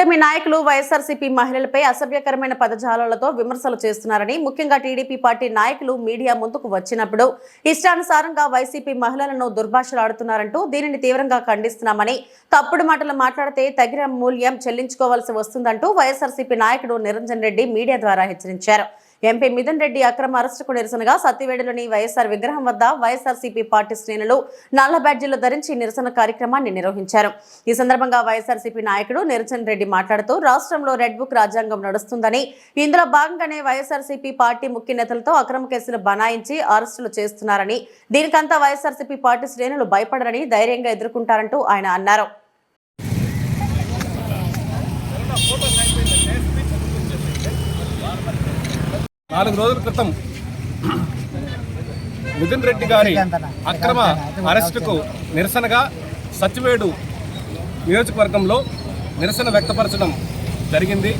కూటమి నాయకులు వైఎస్ఆర్సీపీ మహిళలపై అసభ్యకరమైన పదజాలాలతో విమర్శలు చేస్తున్నారని ముఖ్యంగా టీడీపీ పార్టీ నాయకులు మీడియా ముందుకు వచ్చినప్పుడు ఇష్టానుసారంగా వైసీపీ మహిళలను దుర్భాషలాడుతున్నారంటూ దీనిని తీవ్రంగా ఖండిస్తున్నామని తప్పుడు మాటలు మాట్లాడితే తగిన మూల్యం చెల్లించుకోవాల్సి వస్తుందంటూ వైఎస్ఆర్సీపీ నాయకుడు నిరంజన్ రెడ్డి మీడియా ద్వారా హెచ్చరించారు. ఎంపీ మిథున్ రెడ్డి అక్రమ అరెస్టుకు నిరసనగా సత్తివేడులోని వైఎస్ఆర్ విగ్రహం వద్ద వైఎస్ఆర్సీపీ పార్టీ శ్రేణులు నల్ల బ్యాడ్జీలు ధరించి నిరసన కార్యక్రమాన్ని నిర్వహించారు. ఈ సందర్భంగా వైఎస్ఆర్సీపీ నాయకుడు నిరసన్ రెడ్డి మాట్లాడుతూ రాష్ట్రంలో రెడ్ బుక్ రాజ్యాంగం నడుస్తుందని ఇందులో భాగంగానే వైఎస్ఆర్సీపీ పార్టీ ముఖ్య నేతలతో అక్రమ కేసులు బనాయించి అరెస్టులు చేస్తున్నారని దీనికంతా వైఎస్ఆర్సీపీ పార్టీ శ్రేణులు భయపడరని ధైర్యంగా ఎదుర్కొంటారంటూ ఆయన అన్నారు. నాలుగు రోజుల క్రితం మిథున్ రెడ్డి గారి అక్రమ అరెస్టుకు నిరసనగా సచివేడు నియోజకవర్గంలో నిరసన వ్యక్తపరచడం జరిగింది.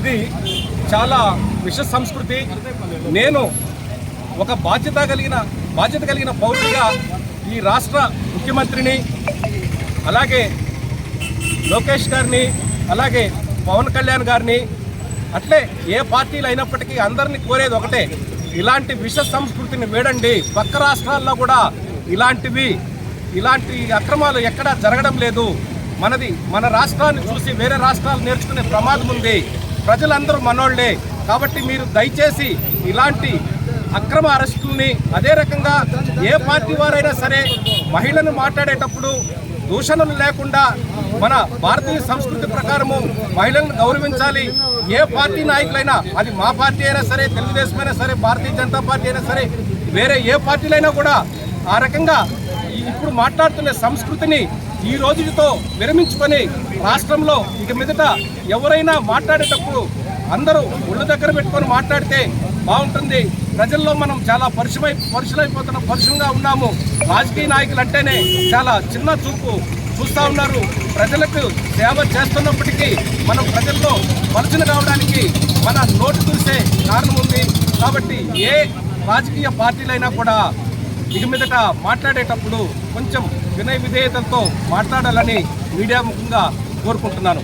ఇది చాలా విష సంస్కృతి. నేను ఒక బాధ్యత కలిగిన బాధ్యత కలిగిన పౌరుడిగా ఈ రాష్ట్ర ముఖ్యమంత్రిని అలాగే లోకేష్ గారిని అలాగే పవన్ కళ్యాణ్ గారిని అట్లే ఏ పార్టీలు అయినప్పటికీ అందరినీ కోరేది ఒకటే ఇలాంటి విష సంస్కృతిని వేడండి. పక్క రాష్ట్రాల్లో కూడా ఇలాంటివి ఇలాంటి అక్రమాలు ఎక్కడా జరగడం లేదు. మనది మన రాష్ట్రాన్ని చూసి వేరే రాష్ట్రాలు నేర్చుకునే ప్రమాదం ఉంది. ప్రజలందరూ మనోళ్ళే. కాబట్టి మీరు దయచేసి ఇలాంటి అక్రమ అరెస్టుల్ని అదే రకంగా ఏ పార్టీ వారైనా సరే మహిళను మాట్లాడేటప్పుడు దూషణలు లేకుండా మన భారతీయ సంస్కృతి ప్రకారము మహిళలను గౌరవించాలి. ఏ పార్టీ నాయకులైనా అది మా పార్టీ అయినా సరే తెలుగుదేశం అయినా సరే భారతీయ జనతా పార్టీ అయినా సరే వేరే ఏ పార్టీలైనా కూడా ఆ రకంగా ఇప్పుడు మాట్లాడుతున్న సంస్కృతిని ఈ రోజుతో విరమించుకొని రాష్ట్రంలో ఇక మీదట ఎవరైనా మాట్లాడేటప్పుడు అందరూ ఒళ్ళు దగ్గర పెట్టుకొని మాట్లాడితే బాగుంటుంది. ప్రజల్లో మనం చాలా పరుషమై పరుషులైపోతున్న పరుషంగా ఉన్నాము. రాజకీయ నాయకులు అంటేనే చాలా చిన్న చూపు. చూస్తూ ఉన్నారు. ప్రజలకు సేవ చేస్తున్నప్పటికీ మనం ప్రజల్లో పలుచన కావడానికి మన నోటు చూసే కారణం ఉంది. కాబట్టి ఏ రాజకీయ పార్టీలైనా కూడా ఇక మీదట మాట్లాడేటప్పుడు కొంచెం వినయ విధేయతలతో మాట్లాడాలని మీడియా ముఖంగా కోరుకుంటున్నాను.